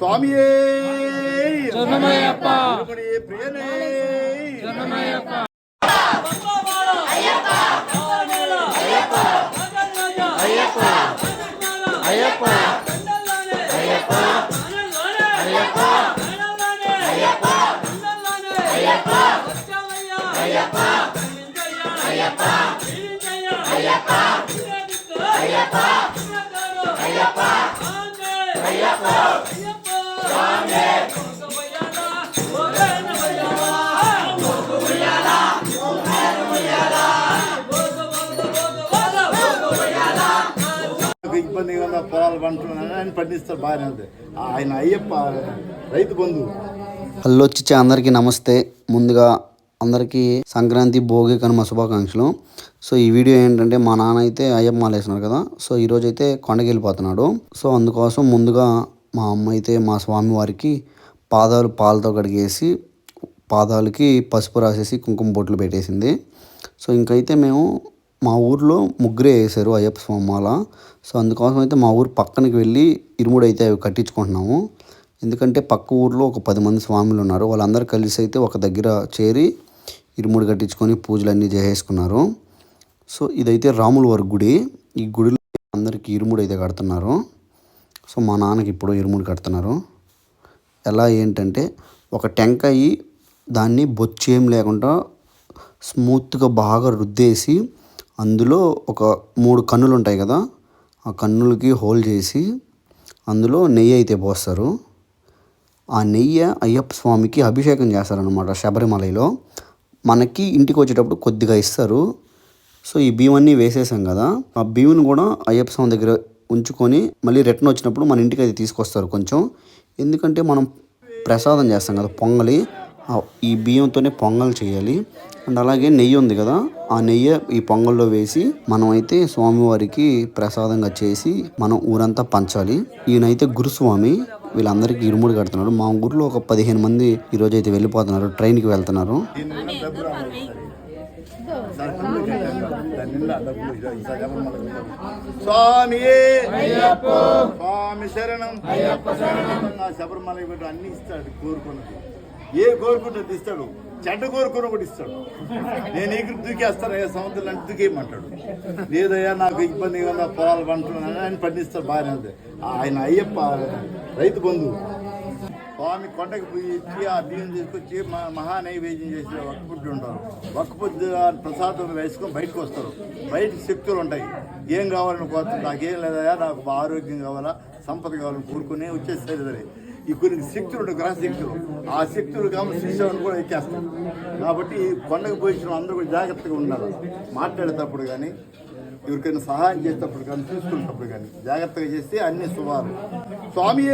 சுவாமியே పొలాలు పంటున్నాను ఆయన పండిస్తారు బాగానే ఉంది. ఆయన అయ్యప్ప రైతు బంధువు. హలో అందరికీ నమస్తే. ముందుగా అందరికీ సంక్రాంతి భోగి కనుమ శుభాకాంక్షలు. సో ఈ వీడియో ఏంటంటే మా నాన్న అయితే అయ్యమ్మ వేసినారు కదా. సో ఈరోజు అయితే కొండకి వెళ్ళిపోతున్నాడు సో అందుకోసం ముందుగా మా అమ్మ అయితే మా స్వామి వారికి పాదాలు పాలతో కడిగేసి పాదాలకి పసుపు రాసేసి కుంకుమ బొట్లు పెట్టేసింది. సో ఇంకైతే మేము మా ఊర్లో ముగ్గురే వేసారు అయ్యప్ప స్వామి మాల. సో అందుకోసం అయితే మా ఊరు పక్కనకి వెళ్ళి ఇరుముడు అయితే అవి కట్టించుకుంటున్నాము. ఎందుకంటే పక్క ఊర్లో ఒక పది మంది స్వాములు ఉన్నారు. వాళ్ళందరూ కలిసి అయితే ఒక దగ్గర చేరి ఇరుముడు కట్టించుకొని పూజలు అన్నీ చేసేసుకున్నారు. సో ఇదైతే రాముల వారి గుడి. ఈ గుడిలో అందరికీ ఇరుముడు అయితే కడుతున్నారు. సో మా నాన్నకి ఇప్పుడు ఇరుముడు కడుతున్నారు. ఎలా ఏంటంటే ఒక టెంకాయి దాన్ని బొచ్చేం ఏం లేకుండా స్మూత్గా బాగా రుద్దేసి అందులో ఒక మూడు కన్నులు ఉంటాయి కదా ఆ కన్నులకి హోల్ చేసి అందులో నెయ్యి అయితే పోస్తారు. ఆ నెయ్యి అయ్యప్ప స్వామికి అభిషేకం చేస్తారనమాట శబరిమలలో. మనకి ఇంటికి వచ్చేటప్పుడు కొద్దిగా ఇస్తారు. సో ఈ బియ్యమన్నీ వేసేసాం కదా ఆ బియ్యం కూడా అయ్యప్ప స్వామి దగ్గర ఉంచుకొని మళ్ళీ రిటర్న్ వచ్చినప్పుడు మన ఇంటికి అయితే తీసుకొస్తారు కొంచెం. ఎందుకంటే మనం ప్రసాదం చేస్తాం కదా పొంగలి. ఈ బియ్యంతోనే పొంగల్ చేయాలి. అండ్ అలాగే నెయ్యి ఉంది కదా ఆ నెయ్యి ఈ పొంగల్లో వేసి మనం అయితే స్వామివారికి ప్రసాదంగా చేసి మనం ఊరంతా పంచాలి. ఈయనైతే గురుస్వామి వీళ్ళందరికీ ఇరుముడు కడుతున్నాడు. మా ఊర్లో ఒక పదిహేను మంది ఈరోజు అయితే వెళ్ళిపోతున్నారు ట్రైన్కి వెళ్తున్నారు. స్వామియే! స్వామి శరణం! శబరిమల అన్ని ఇస్తాడు కోరుకున్నది. ఏ కోరుకుంటే ఇస్తాడు చెడ్డ కోరుకున్న కూడా ఇస్తాడు. నేను ఎగిరి దూకేస్తాను ఏ సముద్రం అంటే దూకేయమంటాడు. లేదయ్యా నాకు ఇబ్బందిగా కదా పొలాలు పంటున్నాను ఆయన పండిస్తాడు బాగానే ఉంది. ఆయన అయ్యప్ప రైతు బంధువు స్వామి కొండకి పోయి ఇచ్చి ఆ బియ్యం తీసుకొచ్చి మహా నైవేద్యం చేసి ఒక్కపుట్టు ఉంటారు. ఒక్కపుట్టు ప్రసాదం వేసుకొని బయటకు వస్తారు. బయట శక్తులు ఉంటాయి. ఏం కావాలని కోరుతుంది? నాకేం లేదా నాకు ఆరోగ్యం కావాలా సంపద కావాలని కోరుకుని వచ్చేసేది ఈ కొన్ని శక్తులు ఉంటాయి గ్రహశక్తులు ఆ శక్తులు కాము శ్రీశైలం కూడా ఎక్కేస్తాం కాబట్టి కొండకు పోయించిన అందరూ కూడా జాగ్రత్తగా ఉండాలి. మాట్లాడేటప్పుడు కానీ ఎవరికైనా సహాయం చేసేటప్పుడు కానీ చూసుకునేటప్పుడు కానీ జాగ్రత్తగా చేస్తే అన్ని శుభాలు. స్వామి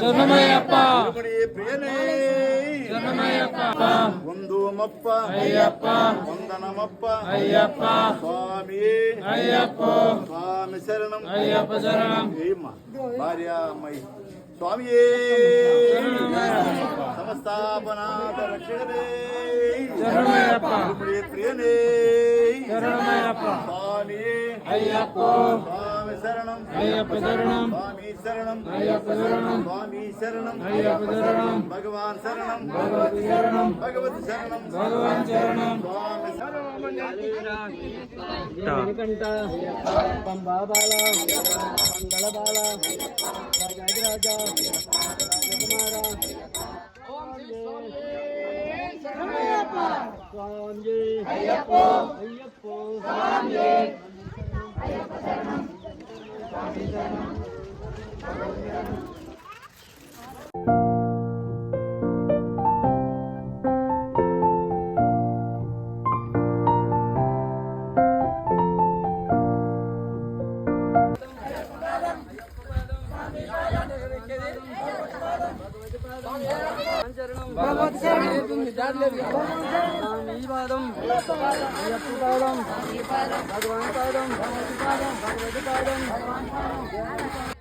స్వామి స్వామి భార్య అమ్మాయి! ಸ್ವಾಮಿಯೇ ಸಮಸ್ತಾಪನಾಥ ರಕ್ಷಕನೇ ಪ್ರಿಯನೇ ಸ್ವಾಮಿಯೇ ಸ್ವಾಮಿ ಶರಣಂ ಅಯ್ಯಪ್ಪ ಶರಣಂ శరణం. స్వామి శరణం. భగవాన్ శరణం. భగవతి శరణం. భగవతి శరణం. భగవాన్ శరణం. స్వామి శరణం. బాబాల మంగళ బాల రాజా అయ్యప్ప శరణం. స్వామి శరణం. भगवान पादम भगवती पादम भगवती पादम भगवान पादम